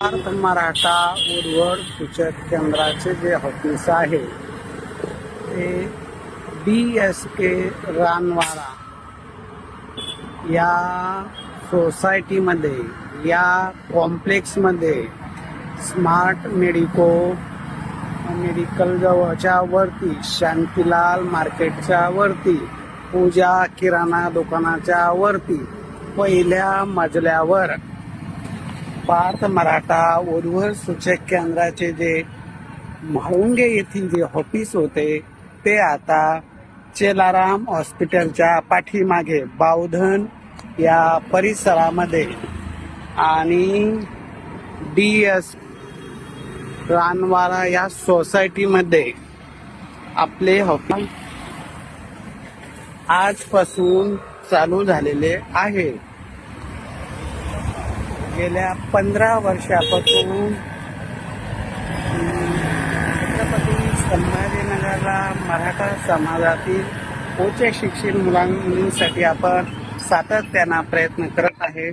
भारत मराठा उर्वर सूचक केंद्राचे जे ऑफिस आहे ते डी एस के रानवाडा या सोसायटीमध्ये या कॉम्प्लेक्समध्ये स्मार्ट मेडिको मेडिकल जवळच्या वरती शांतीलाल मार्केटच्या वरती पूजा किराणा दुकानाच्या वरती पहिल्या मजल्यावर पाच मराठा उर्वर सूचक केंद्राचे जे म्हाळुंगे येथील जे ऑफिस होते ते आता चेलाराम हॉस्पिटलच्या पाठीमागे बावधन या परिसरामध्ये. आणि डी एस रानवाला या सोसायटीमध्ये आपले ऑफिस आजपासून चालू झालेले आहे. गेल्या पंधरा वर्षापासून छत्रपती संभाजीनगरला मराठा समाजातील उच्च शिक्षित मुलांसाठी आपण सातत्यानं प्रयत्न करत आहे.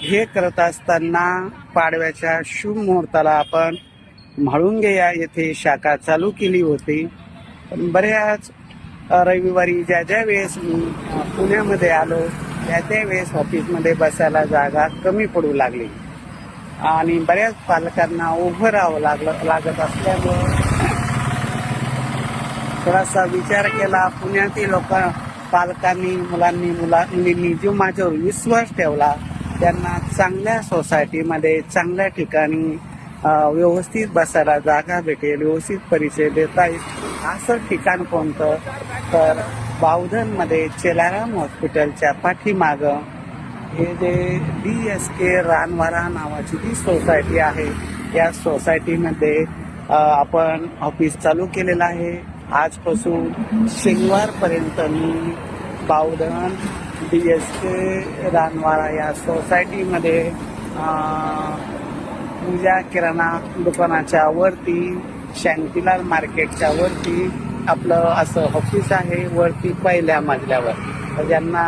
हे करत असताना पाडव्याच्या शुभ मुहूर्ताला आपण म्हाळुंगे या येथे शाखा चालू केली होती. पण बऱ्याच रविवारी ज्या ज्या वेळेस पुण्यामध्ये आलो त्या वेळेस ऑफिसमध्ये बसायला जागा कमी पडू लागली. आणि बऱ्याच पालकांना उभं राहावं लागलं लागत असल्यामुळं थोडासा विचार केला. पुण्यातील लोक पालकांनी मुलांनी मुलांनी जो माझ्यावर विश्वास ठेवला. त्यांना चांगल्या सोसायटीमध्ये चांगल्या ठिकाणी व्यवस्थित बसायला जागा भेटेल व्यवस्थित परिचय देता येईल. असं ठिकाण कोणतं? तर बावधनमध्ये चेलाराम हॉस्पिटलच्या पाठीमागं हे जे डी एस के रानवारा नावाची जी सोसायटी आहे या सोसायटीमध्ये आपण ऑफिस चालू केलेलं आहे. आजपासून शनिवारपर्यंत मी Bavdhan D S K Ranwara या सोसायटीमध्ये पूजा किराणा दुकानाच्या वरती शांतीलाल मार्केटच्या वरती आपलं असं ऑफिस आहे वरती पहिल्या मजल्यावर. तर ज्यांना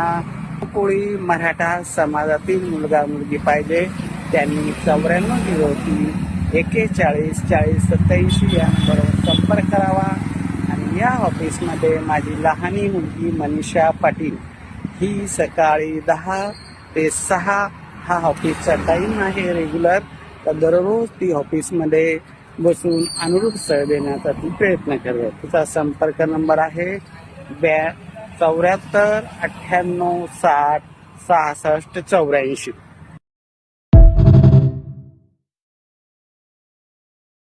कोळी मराठा समाजातील मुलगा मुलगी पाहिजे त्यांनी चौऱ्याण्णव झिरो तीन एकेचाळीस चाळीस सत्याऐंशी या नंबरवर संपर्क करावा. आणि या ऑफिसमध्ये माझी लहानी मुलगी मनीषा पाटील ही सकाळी दहा ते सहा हा ऑफिसचा टाइम आहे रेग्युलर तर दररोज ती ऑफिसमध्ये बसून अनुरूप स्थळ देण्याचा ती प्रयत्न करेल तिचा संपर्क नंबर आहे ब्या चौऱ्याहत्तर अठ्ठ्याण्णव साठ सहासष्ट चौऱ्याऐंशी.